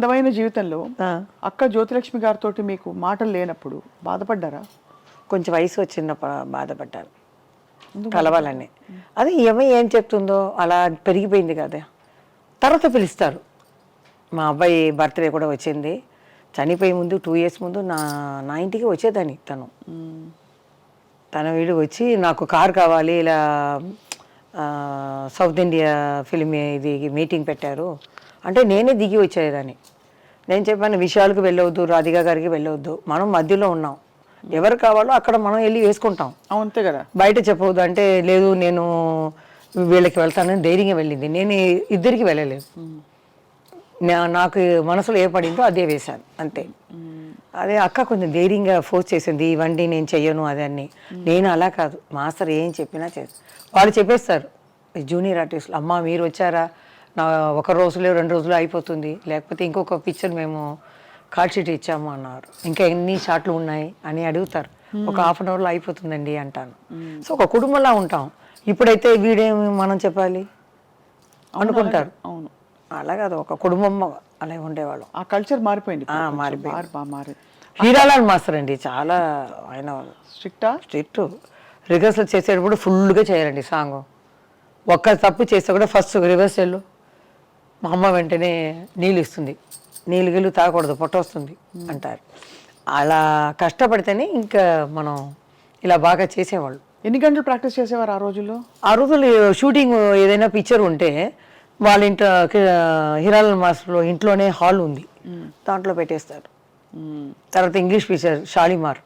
అందమైన జీవితంలో అక్క జ్యోతిలక్ష్మి గారితో మీకు మాటలు లేనప్పుడు బాధపడ్డారా? కొంచెం వయసు వచ్చినప్పుడు బాధపడ్డాను. కలవాలని. అది ఏమో ఏం చెప్తుందో అలా పెరిగిపోయింది కదా. తర్వాత పిలుస్తారు. మా అబ్బాయి బర్త్డే కూడా వచ్చింది. చనిపోయే ముందు టూ ఇయర్స్ ముందు నా నా ఇంటికి వచ్చేదాన్ని తను. తన వీడు వచ్చి నాకు కార్ కావాలి ఇలా సౌత్ ఇండియా ఫిలిం ఇది మీటింగ్ పెట్టారు. అంటే నేనే దిగి వచ్చేదాన్ని. నేను చెప్పాను విషయాలకు వెళ్ళవద్దు రాధిక గారికి వెళ్ళవద్దు మనం మధ్యలో ఉన్నాం. ఎవరు కావాలో అక్కడ మనం వెళ్ళి వేసుకుంటాం. అంతే కదా. బయట చెప్పవద్దు అంటే లేదు నేను వీళ్ళకి వెళ్తానని ధైర్యంగా వెళ్ళింది. నేను ఇద్దరికి వెళ్ళలేదు. నా- నాకు మనసులో ఏ పడిందో అదే వేశాను అంతే. అదే అక్క కొంచెం ధైర్యంగా ఫోర్స్ చేసింది ఇవ్వండి నేను చెయ్యను అదే అని నేను అలా కాదు. మాస్టర్ ఏం చెప్పినా చేస్తా వాళ్ళు చెప్పేస్తారు జూనియర్ ఆర్టిస్టులు అమ్మ మీరు వచ్చారా? నా ఒక రోజులో రెండు రోజులు అయిపోతుంది. లేకపోతే ఇంకొక పిక్చర్ మేము కార్డ్ షీట్ ఇచ్చాము అన్నారు. ఇంకా ఎన్ని షాట్లు ఉన్నాయి అని అడుగుతారు. ఒక హాఫ్ అన్ అవర్లో అయిపోతుందండి అంటాను. సో ఒక కుటుంబంలా ఉంటాం. ఇప్పుడైతే వీడేమి మనం చెప్పాలి? అనుకుంటారు. అవును. అలా కాదు ఒక కుటుంబం అలా ఉండేవాళ్ళం. ఆ కల్చర్ మారిపోయింది. మారిపోయింది. మారి బా- మారి హీరాలాల్ మాస్టర్ అండి చాలా ఆయన స్ట్రిక్టా? స్ట్రిక్ట్. రిహర్సల్ చేసేటప్పుడు ఫుల్గా చేయాలండి సాంగ్. ఒక్క తప్పు చేస్తే కూడా ఫస్ట్ రిహర్సల్ మా అమ్మ వెంటనే నీళ్ళు ఇస్తుంది. నీళ్ళు గిల్లు తాగకూడదు పొట్ట వస్తుంది అంటారు. అలా కష్టపడితేనే ఇంకా మనం ఇలా బాగా చేసేవాళ్ళు. ఎన్ని గంటలు ప్రాక్టీస్ చేసేవారు ఆ రోజుల్లో? ఆ రోజులు షూటింగ్ ఏదైనా పిక్చర్ ఉంటే వాళ్ళ ఇంట హిరాలల్ మాస్టర్లో ఇంట్లోనే హాల్ ఉంది. దాంట్లో పెట్టేస్తారు. తర్వాత ఇంగ్లీష్ పిక్చర్ షాలిమార్.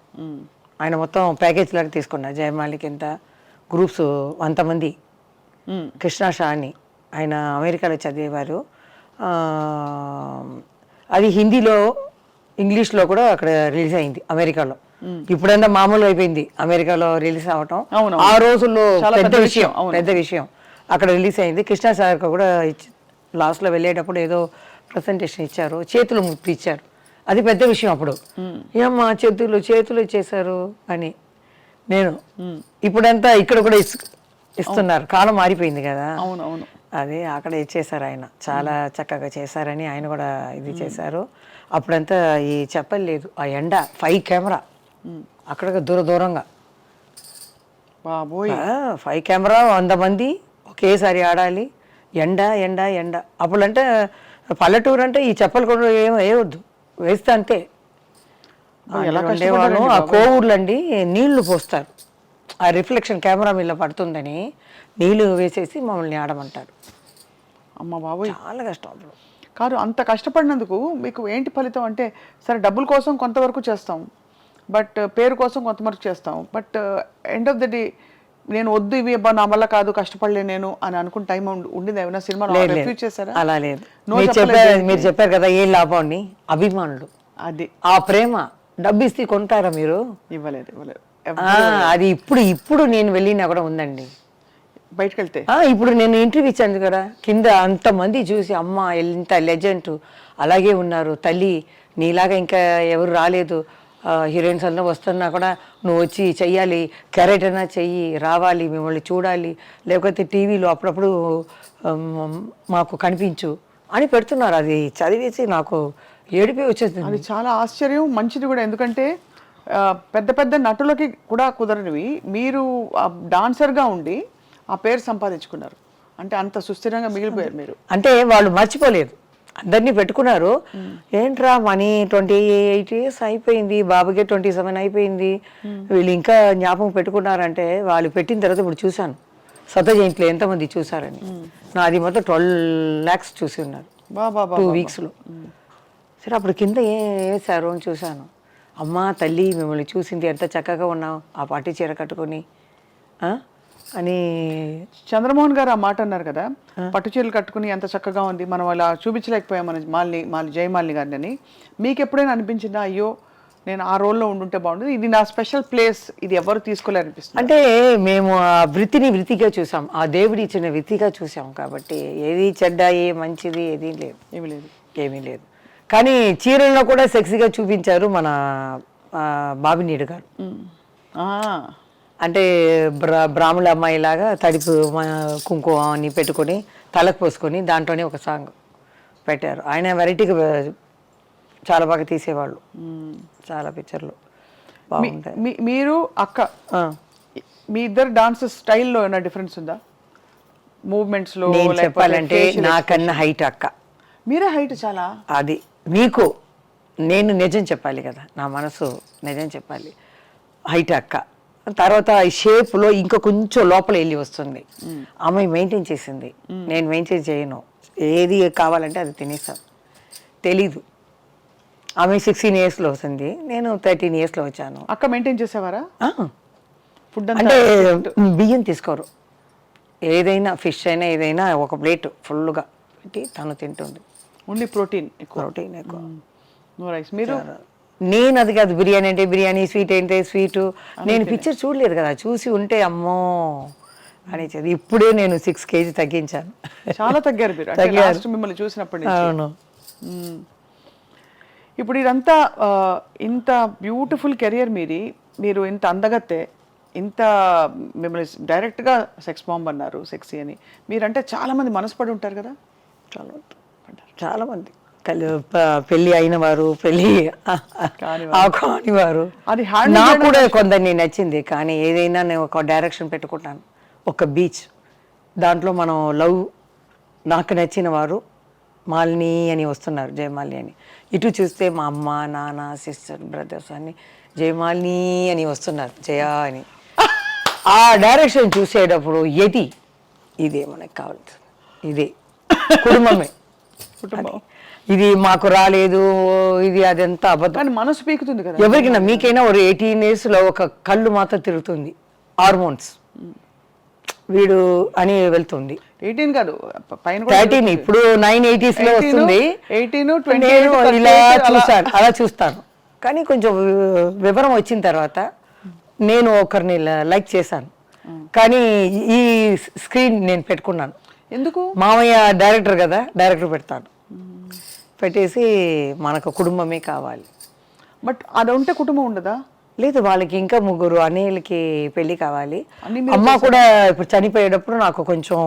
ఆయన మొత్తం ప్యాకేజ్ లాగా తీసుకున్నారు. జయమాలిక్ ఎంత గ్రూప్స్ అంతమంది. కృష్ణా షా అని ఆయన అమెరికాలో చదివేవారు. అది హిందీలో ఇంగ్లీష్లో కూడా అక్కడ రిలీజ్ అయింది అమెరికాలో. ఇప్పుడంతా మామూలు అయిపోయింది. అమెరికాలో రిలీజ్ అవటం. ఆ రోజుల్లో పెద్ద విషయం. పెద్ద విషయం. అక్కడ రిలీజ్ అయింది. కృష్ణా సార్ కూడా లాస్ట్లో వెళ్ళేటప్పుడు ఏదో ప్రజెంటేషన్ ఇచ్చారు. చేతులు ముప్పి ఇచ్చారు. అది పెద్ద విషయం అప్పుడు. ఏమ్మా చేతులు చేతులు ఇచ్చేశారు అని నేను. ఇప్పుడంతా ఇక్కడ కూడా ఇస్- ఇస్తున్నారు. కాలం మారిపోయింది కదా. అవును అవును అదే అక్కడ ఇచ్చేశారు ఆయన. చాలా చక్కగా చేశారని ఆయన కూడా ఇది చేశారు. అప్పుడంతా ఈ చెప్పలేదు ఆ ఎండ ఫైవ్ కెమెరా. అక్కడ దూర దూరంగా. బాబోయ్. ఫైవ్ కెమెరా వంద మంది ఒకేసారి ఆడాలి. ఎండ ఎండ ఎండ. అప్పుడంటే పల్లెటూరు అంటే ఈ చెప్పలు కూడా ఏం వేయవద్దు వేస్తే అంతే. ఉండేవాళ్ళు ఆ కోవూర్లు అండి నీళ్ళు పోస్తారు. ఆ రిఫ్లెక్షన్ కెమెరా మీద పడుతుందని నీళ్ళు వేసేసి మమ్మల్ని ఆడమంటారు. అమ్మ బాబోయ్. చాలా కష్టం అప్పుడు. కాదు అంత కష్టపడినందుకు మీకు ఏంటి ఫలితం అంటే సరే డబ్బుల కోసం కొంతవరకు చేస్తాం బట్ పేరు కోసం కొంతవరకు చేస్తాం. But end of the day నేను వద్దు ఇవి అబ్బా నా వల్ల కాదు కష్టపడలే నేను అని అనుకున్న టైం ఉండింది? ఏమైనా సినిమా. రిఫ్యూజ్ చేశారా? అలా లేదు. మీరు చెప్పారు కదా ఏం లాభం అని. అభిమానులు. అది. ఆ ప్రేమ డబ్బు ఇస్తే కొంటారా మీరు? ఇవ్వలేదు ఇవ్వలేదు. అది ఇప్పుడు ఇప్పుడు నేను వెళ్ళినా కూడా ఉందండి. బయటకు వెళ్తే ఇప్పుడు నేను ఇంటర్వ్యూ ఇచ్చాను కదా కింద అంతమంది చూసి అమ్మ ఎంత లెజెండ్ అలాగే ఉన్నారు తల్లి నీలాగా ఇంకా ఎవరు రాలేదు హీరోయిన్స్ అందరూ వస్తున్నా కూడా నువ్వు వచ్చి చెయ్యాలి క్యారెట్ అయినా చెయ్యి రావాలి మిమ్మల్ని చూడాలి లేకపోతే టీవీలో అప్పుడప్పుడు మాకు కనిపించు అని పెడుతున్నారు. అది చదివేసి నాకు ఏడిపి వచ్చేసింది. అది చాలా ఆశ్చర్యం మంచిది కూడా. ఎందుకంటే పెద్ద పెద్ద నటులకి కూడా కుదరనివి. మీరు డాన్సర్గా ఉండి ఆ పేరు సంపాదించుకున్నారు. అంటే అంత సుస్థిరంగా మిగిలిపోయారు మీరు. అంటే వాళ్ళు మర్చిపోలేదు. అందరినీ పెట్టుకున్నారు. ఏంట్రా మనీ ట్వంటీ ఎయిట్ ఇయర్స్ అయిపోయింది బాబుకే ట్వంటీ సెవెన్ అయిపోయింది. వీళ్ళు ఇంకా జ్ఞాపకం పెట్టుకున్నారంటే వాళ్ళు పెట్టిన తర్వాత ఇప్పుడు చూశాను. సత జయంతిలో ఎంతమంది చూసారని నాది మొత్తం ట్వెల్వ్ ల్యాక్స్ చూసి ఉన్నారు. టూ వీక్స్లో సరే అప్పుడు కింద ఏ వేశారు అని చూశాను. అమ్మా తల్లి మిమ్మల్ని చూసింది ఎంత చక్కగా ఉన్నావు? ఆ పాటి చీర కట్టుకొని? అని చంద్రమోహన్ గారు ఆ మాట అన్నారు కదా పట్టు చీరలు కట్టుకుని ఎంత చక్కగా ఉంది మనం అలా చూపించలేకపోయాం మన మాలిని మాలి జయమాలిని గారిని. అని మీకు ఎప్పుడైనా అనిపించిందా అయ్యో నేను ఆ రోల్లో ఉండుంటే బాగుంటుంది ఇది నా స్పెషల్ ప్లేస్ ఇది ఎవరు తీసుకోలేరు అనిపిస్తుంది అంటే మేము ఆ వృత్తిని వృత్తిగా చూసాం ఆ దేవుడి ఇచ్చిన వృత్తిగా చూసాం కాబట్టి ఏది చెడ్డ ఏ మంచిది ఏది లేదు. ఏమి లేదు. ఏమీ లేదు. కానీ చీరల్లో కూడా సెక్సీగా చూపించారు మన బాబినీడు గారు. అంటే బ్రా బ్రాహ్మణ అమ్మాయి లాగా తడిపు కుంకుమ అని పెట్టుకొని తలకు పోసుకొని దాంట్లోనే ఒక సాంగ్ పెట్టారు. ఆయన వెరైటీగా చాలా బాగా తీసేవాళ్ళు. చాలా పిక్చర్లు బాగుంటాయి. మీరు అక్క. మీ ఇద్దరు డాన్స్ స్టైల్లో ఏమైనా డిఫరెన్స్ ఉందా? మూవ్మెంట్స్లో నేను లేకపోతే చెప్పాలంటే నాకన్నా హైట్ అక్క? మీరే హైట్ చాలా? అది. మీకు నేను నిజం చెప్పాలి కదా. నా మనసు నిజం చెప్పాలి. హైట్ అక్క. తర్వాత ఈ షేప్లో ఇంకా కొంచెం లోపల వెళ్ళి వస్తుంది. ఆమె మెయింటైన్ చేసింది. నేను మెయింటైన్ చేయను. ఏది కావాలంటే అది తినేస్తాను తెలీదు. ఆమె సిక్స్టీన్ ఇయర్స్లో వస్తుంది. నేను థర్టీన్ ఇయర్స్లో వచ్చాను. అక్క మెయింటైన్ చేసేవారా? ఫుడ్ అంటే బియ్యం తీసుకోరు. ఏదైనా ఫిష్ అయినా ఏదైనా ఒక ప్లేట్ ఫుల్గా పెట్టి తను తింటుంది. ఓన్లీ ప్రోటీన్ ఎక్కువ. ప్రోటీన్ ఎక్కువ. No rice. మీరు? నేను అది కాదు బిర్యానీ అంటే బిర్యానీ స్వీట్ అంటే స్వీట్? నేను పిక్చర్ చూడలేదు కదా చూసి ఉంటే అమ్మో అని చెప్పి ఇప్పుడే నేను సిక్స్ కేజీ తగ్గించాను. చాలా తగ్గారు మీరు. లాస్ట్ మిమ్మల్ని చూసినప్పటి నుంచి. అవును. ఇప్పుడు ఇదంతా ఇంత బ్యూటిఫుల్ కెరియర్ మీది. మీరు ఇంత అందగత్తే ఇంత మిమ్మల్ని డైరెక్ట్గా సెక్స్ బాంబ్ అన్నారు సెక్సీ అని. మీరంటే చాలా మంది మనసుపడి ఉంటారు కదా? చాలా. చాలా మంది కలి- ప- పెళ్ళి అయిన వారు పెళ్ళి కాని వారు అది నాకు కూడా కొందరిని నచ్చింది కానీ ఏదైనా నేను ఒక డైరెక్షన్ పెట్టుకుంటాను. ఒక బీచ్ దాంట్లో మనం లవ్ నాకు నచ్చిన వారు మాలిని అని వస్తున్నారు జయమాలిని అని. ఇటు చూస్తే మా అమ్మ నాన్న సిస్టర్ బ్రదర్స్ అని జయమాలిని అని వస్తున్నారు జయ అని. ఆ డైరెక్షన్ చూసేటప్పుడు ఎది ఇదే మనకు కావాల్సింది. ఇదే. కుటుంబమే. కుటుంబం. ఇది మాకు రాలేదు ఇది అదంతా అబద్ధం. మనసు పీకుతుంది కదా. ఎవరికైనా మీకైనా ఒక ఎయిటీన్ ఇయర్స్లో ఒక కళ్ళు మాత్రం తిరుగుతుంది. హార్మోన్స్. వీడు అని వెళ్తుంది. ఎయిటీన్ కాదు పైన థర్టీన్ ఇప్పుడు నైన్ ఎయిటీస్లో 18, వస్తుంది. 18, 28, నేను 38 ఇలా చూస్తాను అలా చూస్తాను. కానీ కొంచెం వివరం వచ్చిన తర్వాత నేను ఒకరిని లైక్ చేశాను. కానీ ఈ స్క్రీన్ నేను పెట్టుకున్నాను. ఎందుకు? మామయ్య డైరెక్టర్ కదా డైరెక్టర్ పెడతాను పెట్టేసి మనకు కుటుంబమే కావాలి. బట్ అది ఉంటే కుటుంబం ఉండదా? లేదు వాళ్ళకి ఇంకా ముగ్గురు అన్నయ్యలకి పెళ్ళి కావాలి. అమ్మ కూడా ఇప్పుడు చనిపోయేటప్పుడు నాకు కొంచెం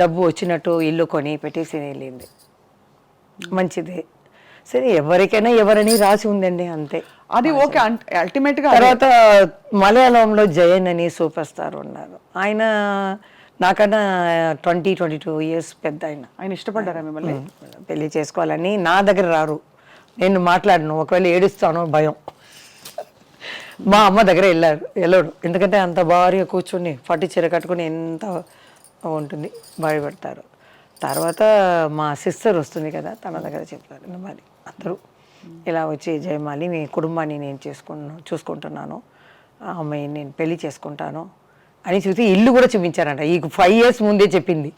డబ్బు వచ్చినట్టు ఇల్లు కొని పెట్టేసి వెళ్ళింది. మంచిది. సరే ఎవరికైనా ఎవరని రాసి ఉందండి అంతే. అది ఓకే అల్టిమేట్గా తర్వాత మలయాళంలో జయన్ అని సూపర్ స్టార్ ఉన్నారు. ఆయన నాకన్నా ట్వంటీ ట్వంటీ టూ ఇయర్స్ పెద్ద ఆయన ఆయన ఇష్టపడ్డారా మిమ్మల్ని? పెళ్ళి చేసుకోవాలని నా దగ్గర రారు. నేను మాట్లాడను. ఒకవేళ ఏడుస్తాను భయం. మా అమ్మ దగ్గర వెళ్ళారు వెళ్ళాడు. ఎందుకంటే అంత భారీగా కూర్చుని పట్టు చీర కట్టుకుని ఎంత ఉంటుంది భయపెడతారు. తర్వాత మా సిస్టర్ వస్తుంది కదా తన దగ్గర చెప్పారు మరి అందరూ ఇలా వచ్చి జయమాలి మీ కుటుంబాన్ని నేను చేసుకున్నాను చూసుకుంటున్నాను. ఆ అమ్మాయిని నేను పెళ్ళి చేసుకుంటాను. అని చూసి ఇల్లు కూడా చూపించారంట. ఈ ఫైవ్ ఇయర్స్ ముందే చెప్పింది.